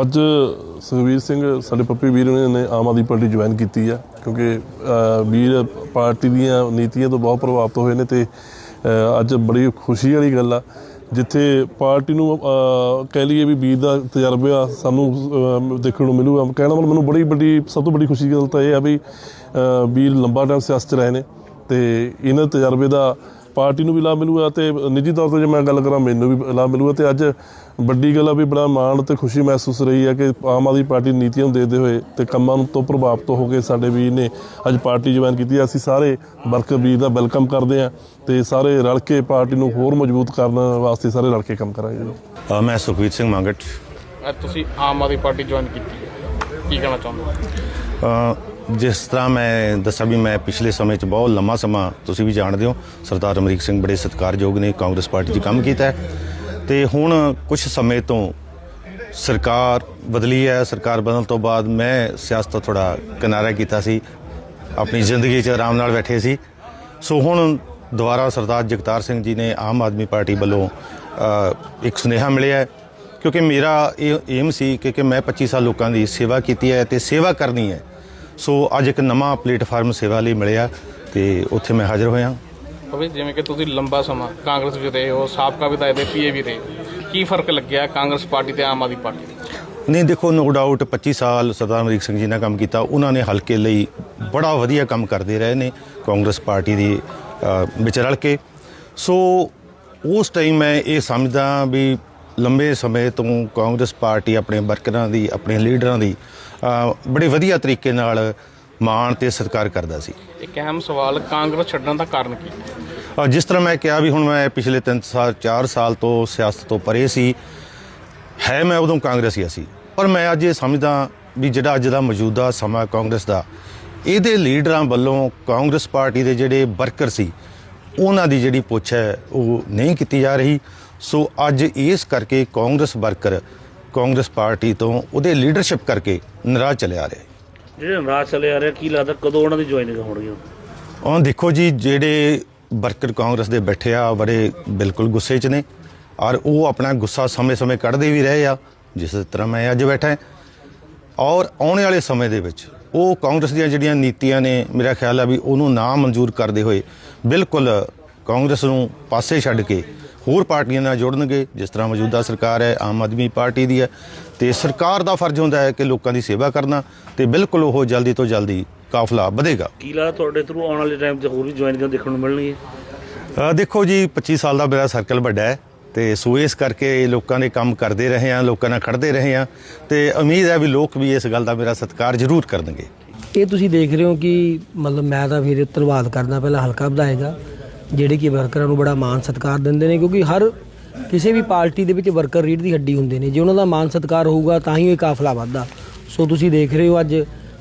ਅੱਜ ਸੁਖਵੀਰ ਸਿੰਘ ਸਾਡੇ ਪੱਪੀ ਵੀਰ ਨੇ ਨੇ ਆਮ ਆਦਮੀ ਪਾਰਟੀ ਜੁਆਇਨ ਕੀਤੀ ਆ, ਕਿਉਂਕਿ ਵੀਰ ਪਾਰਟੀ ਦੀਆਂ ਨੀਤੀਆਂ ਤੋਂ ਬਹੁਤ ਪ੍ਰਭਾਵਿਤ ਹੋਏ ਨੇ ਤੇ ਅੱਜ ਬੜੀ ਖੁਸ਼ੀ ਵਾਲੀ ਗੱਲ ਆ, ਜਿੱਥੇ ਪਾਰਟੀ ਨੂੰ ਕਹਿ ਲਈਏ ਵੀ ਵੀਰ ਦਾ ਤਜਰਬਾ ਸਾਨੂੰ ਦੇਖਣ ਨੂੰ ਮਿਲੂਗਾ। ਕਹਿਣਾ ਮਤਲਬ ਮੈਨੂੰ ਬੜੀ ਵੱਡੀ, ਸਭ ਤੋਂ ਵੱਡੀ ਖੁਸ਼ੀ ਦੀ ਗੱਲ ਤਾਂ ਇਹ ਆ ਵੀ ਵੀਰ ਲੰਬਾ ਟਾਈਮ ਸਿਆਸਤ ਰਹੇ ਨੇ ਤੇ ਇਹਨਾਂ ਤਜਰਬੇ ਦਾ ਪਾਰਟੀ ਨੂੰ ਵੀ ਲਾਭ ਮਿਲੂਗਾ ਤੇ ਨਿੱਜੀ ਤੌਰ ਤੇ ਜੇ ਮੈਂ ਗੱਲ ਕਰਾਂ ਮੈਨੂੰ ਵੀ ਲਾਭ ਮਿਲੂਗਾ ਤੇ ਅੱਜ ਵੱਡੀ ਗੱਲ ਆ ਵੀ ਬੜਾ ਮਾਣ ਤੇ ਖੁਸ਼ੀ ਮਹਿਸੂਸ ਰਹੀ ਹੈ ਕਿ ਆਮ ਆਦਮੀ ਪਾਰਟੀ ਨੀਤੀਆਂ ਨੂੰ ਦੇਖਦੇ ਹੋਏ ਤੇ ਕੰਮਾਂ ਨੂੰ ਤੋਂ ਪ੍ਰਭਾਵਿਤ ਹੋ ਕੇ ਸਾਡੇ ਵੀਰ ਨੇ ਅੱਜ ਪਾਰਟੀ ਜੁਆਇਨ ਕੀਤੀ ਹੈ। ਅਸੀਂ ਸਾਰੇ ਵਰਕਰ ਵੀਰ ਦਾ ਵੈਲਕਮ ਕਰਦੇ ਹਾਂ ਤੇ ਸਾਰੇ ਰਲ ਕੇ ਪਾਰਟੀ ਨੂੰ ਹੋਰ ਮਜ਼ਬੂਤ ਕਰਨ ਵਾਸਤੇ ਸਾਰੇ ਰਲ ਕੇ ਕੰਮ ਕਰਾਂਗੇ ਮੈਂ ਸੁਖਵੀਰ ਸਿੰਘ ਮੰਗਟ। ਤੁਸੀਂ ਆਮ ਆਦਮੀ ਪਾਰਟੀ ਜੁਆਇਨ ਕੀਤੀ ਹੈ। ਕੀ ਕਹਿਣਾ ਚਾਹੁੰਦੇ ਹੋ? ਜਿਸ ਤਰ੍ਹਾਂ ਮੈਂ ਦੱਸਾਂ ਵੀ ਮੈਂ ਪਿਛਲੇ ਸਮੇਂ 'ਚ ਬਹੁਤ ਲੰਮਾ ਸਮਾਂ ਤੁਸੀਂ ਵੀ ਜਾਣਦੇ ਹੋ, ਸਰਦਾਰ ਅਮਰੀਕ ਸਿੰਘ ਬੜੇ ਸਤਿਕਾਰਯੋਗ ਨੇ, ਕਾਂਗਰਸ ਪਾਰਟੀ 'ਚ ਕੰਮ ਕੀਤਾ ਹੈ। ਤੇ ਹੁਣ ਕੁਝ ਸਮੇਂ ਤੋਂ ਸਰਕਾਰ ਬਦਲੀ ਹੈ, ਸਰਕਾਰ ਬਦਲਣ ਤੋਂ ਬਾਅਦ ਮੈਂ ਸਿਆਸਤ ਤੋਂ ਥੋੜਾ ਕਿਨਾਰਾ ਕੀਤਾ ਸੀ, ਆਪਣੀ ਜ਼ਿੰਦਗੀ 'ਚ ਆਰਾਮ ਨਾਲ ਬੈਠੇ ਸੀ। ਸੋ ਹੁਣ ਦੁਬਾਰਾ ਸਰਦਾਰ ਜਗਤਾਰ ਸਿੰਘ ਜੀ ਨੇ ਆਮ ਆਦਮੀ ਪਾਰਟੀ ਵੱਲੋਂ ਇੱਕ ਸੁਨੇਹਾ ਮਿਲਿਆ ਹੈ। ਕਿਉਂਕਿ ਮੇਰਾ ਇਹ ਏਮ ਸੀ ਕਿ ਕਿ ਮੈਂ 25 ਸਾਲ ਲੋਕਾਂ ਦੀ ਸੇਵਾ ਕੀਤੀ ਹੈ ਤੇ ਸੇਵਾ ਕਰਨੀ ਹੈ। ਸੋ ਅੱਜ ਇੱਕ ਨਵਾਂ ਪਲੇਟਫਾਰਮ ਸੇਵਾ ਲਈ ਮਿਲਿਆ ਤੇ ਉੱਥੇ ਮੈਂ ਹਾਜ਼ਰ ਹੋਇਆ ਅਬੇ ਜਿਵੇਂ ਕਿ ਤੁਸੀਂ ਲੰਬਾ ਸਮਾਂ ਕਾਂਗਰਸ ਵਿੱਚ ਰਹੇ ਹੋ ਸਾਬਕਾ ਵਿਧਾਇਕ ਦੇ ਪੀਏ ਵੀ ਰਹੇ। ਕੀ ਫ਼ਰਕ ਲੱਗਿਆ ਕਾਂਗਰਸ ਪਾਰਟੀ ਤੇ ਆਮ ਆਦਮੀ ਪਾਰਟੀ? ਨਹੀਂ ਦੇਖੋ ਨੋ ਡਾਊਟ 25 ਸਾਲ ਸਰਦਾਰ ਅਮਰੀਕ ਸਿੰਘ ਜੀ ਨੇ ਕੰਮ ਕੀਤਾ ਉਹਨਾਂ ਨੇ ਹਲਕੇ ਲਈ ਬੜਾ ਵਧੀਆ ਕੰਮ ਕਰਦੇ ਰਹੇ ਨੇ ਕਾਂਗਰਸ ਪਾਰਟੀ ਦੀ ਵਿੱਚ ਰਲ ਕੇ ਸੋ ਉਸ ਟਾਈਮ ਮੈਂ ਇਹ ਸਮਝਦਾ ਵੀ ਲੰਬੇ ਸਮੇਂ ਤੋਂ ਕਾਂਗਰਸ ਪਾਰਟੀ ਆਪਣੇ ਵਰਕਰਾਂ ਦੀ ਆਪਣੇ ਲੀਡਰਾਂ ਦੀ ਬੜੇ ਵਧੀਆ ਤਰੀਕੇ ਨਾਲ ਮਾਣ ਤੇ ਸਤਿਕਾਰ ਕਰਦਾ ਸੀ। ਇੱਕ ਅਹਿਮ ਸਵਾਲ ਕਾਂਗਰਸ ਛੱਡਣ ਦਾ ਕਾਰਨ ਕੀ? ਅ, ਜਿਸ ਤਰ੍ਹਾਂ ਮੈਂ ਕਿਹਾ ਵੀ ਹੁਣ ਮੈਂ ਪਿਛਲੇ 3 ਸਾਲ 4 ਸਾਲ ਤੋਂ ਸਿਆਸਤ ਤੋਂ ਪਰੇ ਸੀ ਹੈ ਮੈਂ ਉਦੋਂ ਕਾਂਗਰਸੀ ਸੀ। ਪਰ ਮੈਂ ਅੱਜ ਇਹ ਸਮਝਦਾ ਵੀ ਜਿਹੜਾ ਅੱਜ ਦਾ ਮੌਜੂਦਾ ਸਮਾਂ ਕਾਂਗਰਸ ਦਾ ਇਹਦੇ ਲੀਡਰਾਂ ਵੱਲੋਂ ਕਾਂਗਰਸ ਪਾਰਟੀ ਦੇ ਜਿਹੜੇ ਵਰਕਰ ਸੀ ਉਹਨਾਂ ਦੀ ਜਿਹੜੀ ਪੁੱਛ ਹੈ ਉਹ ਨਹੀਂ ਕੀਤੀ ਜਾ ਰਹੀ। ਸੋ ਅੱਜ ਇਸ ਕਰਕੇ ਕਾਂਗਰਸ ਵਰਕਰ ਕਾਂਗਰਸ ਪਾਰਟੀ ਤੋਂ ਉਹਦੇ ਲੀਡਰਸ਼ਿਪ ਕਰਕੇ ਨਾਰਾਜ਼ ਚਲੇ ਆ ਰਹੇ। ਜਿਹੜੇ ਨਾਰਾਜ਼ ਚਲੇ ਆ ਰਹੇ ਕੀ ਲੱਗਦਾ ਕਦੋਂ ਉਹਨਾਂ ਦੀ ਜੁਆਇਨਿੰਗ ਹੋਣਗੀ ਹੁਣ ਦੇਖੋ ਜੀ ਜਿਹੜੇ ਵਰਕਰ ਕਾਂਗਰਸ ਦੇ ਬੈਠੇ ਆ ਬੜੇ ਬਿਲਕੁਲ ਗੁੱਸੇ 'ਚ ਨੇ ਔਰ ਉਹ ਆਪਣਾ ਗੁੱਸਾ ਸਮੇਂ-ਸਮੇਂ ਕੱਢਦੇ ਵੀ ਰਹੇ ਆ ਜਿਸ ਤਰ੍ਹਾਂ ਮੈਂ ਅੱਜ ਬੈਠਾ ਹਾਂ। ਔਰ ਆਉਣ ਵਾਲੇ ਸਮੇਂ ਦੇ ਵਿੱਚ ਉਹ ਕਾਂਗਰਸ ਦੀਆਂ ਜਿਹੜੀਆਂ ਨੀਤੀਆਂ ਨੇ ਮੇਰਾ ਖਿਆਲ ਆ ਵੀ ਉਹਨੂੰ ਨਾ ਮਨਜ਼ੂਰ ਕਰਦੇ ਹੋਏ ਬਿਲਕੁਲ ਕਾਂਗਰਸ ਨੂੰ ਪਾਸੇ ਛੱਡ ਕੇ ਹੋਰ ਪਾਰਟੀਆਂ ਨਾਲ ਜੋੜਨਗੇ ਜਿਸ ਤਰ੍ਹਾਂ ਮੌਜੂਦਾ ਸਰਕਾਰ ਹੈ ਆਮ ਆਦਮੀ ਪਾਰਟੀ ਦੀ ਹੈ ਤੇ ਸਰਕਾਰ ਦਾ ਫਰਜ਼ ਹੁੰਦਾ ਹੈ ਕਿ ਲੋਕਾਂ ਦੀ ਸੇਵਾ ਕਰਨਾ ਤੇ ਬਿਲਕੁਲ ਉਹ ਜਲਦੀ ਤੋਂ ਜਲਦੀ ਕਾਫਲਾ ਵਧੇਗਾ। ਕੀ ਲੱਗਦਾ ਤੁਹਾਡੇ ਥਰੂ ਆਉਣ ਵਾਲੇ ਟਾਈਮ 'ਚ ਹੋਰ ਵੀ ਜੁਆਇਨਿੰਗਾਂ ਦੇਖਣ ਨੂੰ ਮਿਲਣਗੀਆਂ? ਦੇਖੋ ਜੀ 25 ਸਾਲ ਦਾ ਮੇਰਾ ਸਰਕਲ ਵੱਡਾ ਹੈ ਤੇ ਸੋ ਇਸ ਕਰਕੇ ਲੋਕਾਂ ਦੇ ਕੰਮ ਕਰਦੇ ਰਹੇ ਆ ਲੋਕਾਂ ਨਾਲ ਖੜਦੇ ਰਹੇ ਆ ਤੇ ਉਮੀਦ ਹੈ ਵੀ ਲੋਕ ਵੀ ਇਸ ਗੱਲ ਦਾ ਮੇਰਾ ਸਤਿਕਾਰ ਜ਼ਰੂਰ ਕਰਨਗੇ। ਇਹ ਤੁਸੀਂ ਦੇਖ ਰਹੇ ਹੋ ਕਿ ਮਤਲਬ ਮੈਂ ਤਾਂ ਫਿਰ ਧੰਨਵਾਦ ਕਰਦਾ ਪਹਿਲਾਂ ਹਲਕਾ ਵਿਧਾਇਕ ਜਿਹੜੇ ਕਿ ਵਰਕਰਾਂ ਨੂੰ ਬੜਾ ਮਾਣ ਸਤਿਕਾਰ ਦਿੰਦੇ ਨੇ ਕਿਉਂਕਿ ਹਰ ਕਿਸੇ ਵੀ ਪਾਰਟੀ ਦੇ ਵਿੱਚ ਵਰਕਰ ਰੀੜ ਦੀ ਹੱਡੀ ਹੁੰਦੇ ਨੇ। ਜੇ ਉਹਨਾਂ ਦਾ ਮਾਣ ਸਤਿਕਾਰ ਹੋਊਗਾ ਤਾਂ ਹੀ ਇਹ ਕਾਫਲਾ ਵੱਧਦਾ। ਸੋ ਤੁਸੀਂ ਦੇਖ ਰਹੇ ਹੋ ਅੱਜ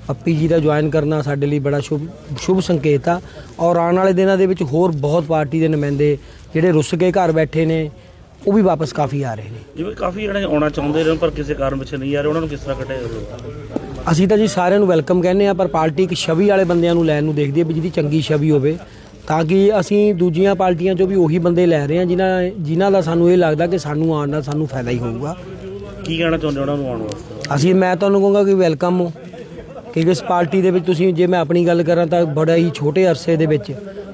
ਪੱਪੀ ਜੀ ਦਾ ਜੁਆਇਨ ਕਰਨਾ ਸਾਡੇ ਲਈ ਬੜਾ ਸ਼ੁਭ ਸ਼ੁਭ ਸੰਕੇਤ ਆ। ਔਰ ਆਉਣ ਵਾਲੇ ਦਿਨਾਂ ਦੇ ਵਿੱਚ ਹੋਰ ਬਹੁਤ ਪਾਰਟੀ ਦੇ ਨੁਮਾਇੰਦੇ ਜਿਹੜੇ ਰੁੱਸ ਕੇ ਘਰ ਬੈਠੇ ਨੇ ਉਹ ਵੀ ਵਾਪਸ ਕਾਫੀ ਆ ਰਹੇ ਨੇ। ਜਿਵੇਂ ਕਾਫੀ ਜਣੇ ਆਉਣਾ ਚਾਹੁੰਦੇ ਨੇ ਪਰ ਕਿਸੇ ਕਾਰਨ ਪਿੱਛੇ ਨਹੀਂ ਆ ਰਹੇ। ਉਹਨਾਂ ਨੂੰ ਕਿਸ ਤਰ੍ਹਾਂ ਕੱਢਿਆ ਜਾਊਗਾ ਅਸੀਂ ਤਾਂ ਜੀ ਸਾਰਿਆਂ ਨੂੰ ਵੈਲਕਮ ਕਹਿੰਦੇ ਆ ਪਰ ਪਾਰਟੀ ਇੱਕ ਛਵੀ ਵਾਲੇ ਬੰਦਿਆਂ ਨੂੰ ਲੈਣ ਨੂੰ ਦੇਖਦੀ ਹੈ ਵੀ ਜਿਹਦੀ ਚੰਗੀ ਛਵੀ ਹੋਵੇ। ਤਾਂ ਕਿ ਅਸੀਂ ਦੂਜੀਆਂ ਪਾਰਟੀਆਂ 'ਚੋਂ ਵੀ ਉਹੀ ਬੰਦੇ ਲੈ ਰਹੇ ਹਾਂ ਜਿਨ੍ਹਾਂ ਜਿਨ੍ਹਾਂ ਦਾ ਸਾਨੂੰ ਇਹ ਲੱਗਦਾ ਕਿ ਸਾਨੂੰ ਆਉਣ ਨਾਲ ਸਾਨੂੰ ਫਾਇਦਾ ਹੀ ਹੋਊਗਾ। ਕੀ ਕਹਿਣਾ ਚਾਹੁੰਦੇ ਉਹਨਾਂ ਨੂੰ ਆਉਣ ਵਾਸਤੇ? ਅਸੀਂ ਮੈਂ ਤੁਹਾਨੂੰ ਕਹੂੰਗਾ ਕਿ ਵੈਲਕਮ ਹੋ। ਕਿਉਂਕਿ ਇਸ ਪਾਰਟੀ ਦੇ ਵਿੱਚ ਤੁਸੀਂ ਜੇ ਮੈਂ ਆਪਣੀ ਗੱਲ ਕਰਾਂ ਤਾਂ ਬੜਾ ਹੀ ਛੋਟੇ ਅਰਸੇ ਦੇ ਵਿੱਚ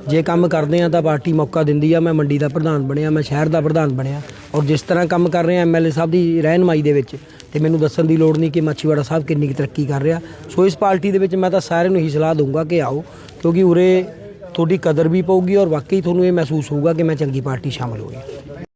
ਜੇ ਕੰਮ ਕਰਦੇ ਆ ਤਾਂ ਪਾਰਟੀ ਮੌਕਾ ਦਿੰਦੀ ਆ। ਮੈਂ ਮੰਡੀ ਦਾ ਪ੍ਰਧਾਨ ਬਣਿਆ ਮੈਂ ਸ਼ਹਿਰ ਦਾ ਪ੍ਰਧਾਨ ਬਣਿਆ ਔਰ ਜਿਸ ਤਰ੍ਹਾਂ ਕੰਮ ਕਰ ਰਹੇ ਆ ਐਮਐਲਏ ਸਾਹਿਬ ਦੀ ਰਹਿਨਮਾਈ ਦੇ ਵਿੱਚ ਤੇ ਮੈਨੂੰ ਦੱਸਣ ਦੀ ਲੋੜ ਨਹੀਂ ਕਿ ਮਾਛੀਵਾੜਾ ਸਾਹਿਬ ਕਿੰਨੀ ਕੁ ਤਰੱਕੀ ਕਰ ਰਿਹਾ। ਸੋ ਇਸ ਪਾਰਟੀ ਦੇ ਵਿੱਚ ਮੈਂ ਤਾਂ ਸਾਰਿਆਂ ਨੂੰ ਹੀ ਸਲਾਹ ਦਊਂਗਾ ਕਿ ਆਓ ਕਿਉਂਕਿ ਉਰੇ ਤੁਹਾਡੀ ਕਦਰ ਵੀ ਪਊਗੀ ਔਰ ਵਾਕਈ ਤੁਹਾਨੂੰ ਇਹ ਮਹਿਸੂਸ ਹੋਊਗਾ ਕਿ ਮੈਂ ਚੰਗੀ ਪਾਰਟੀ ਸ਼ਾਮਲ ਹੋਈ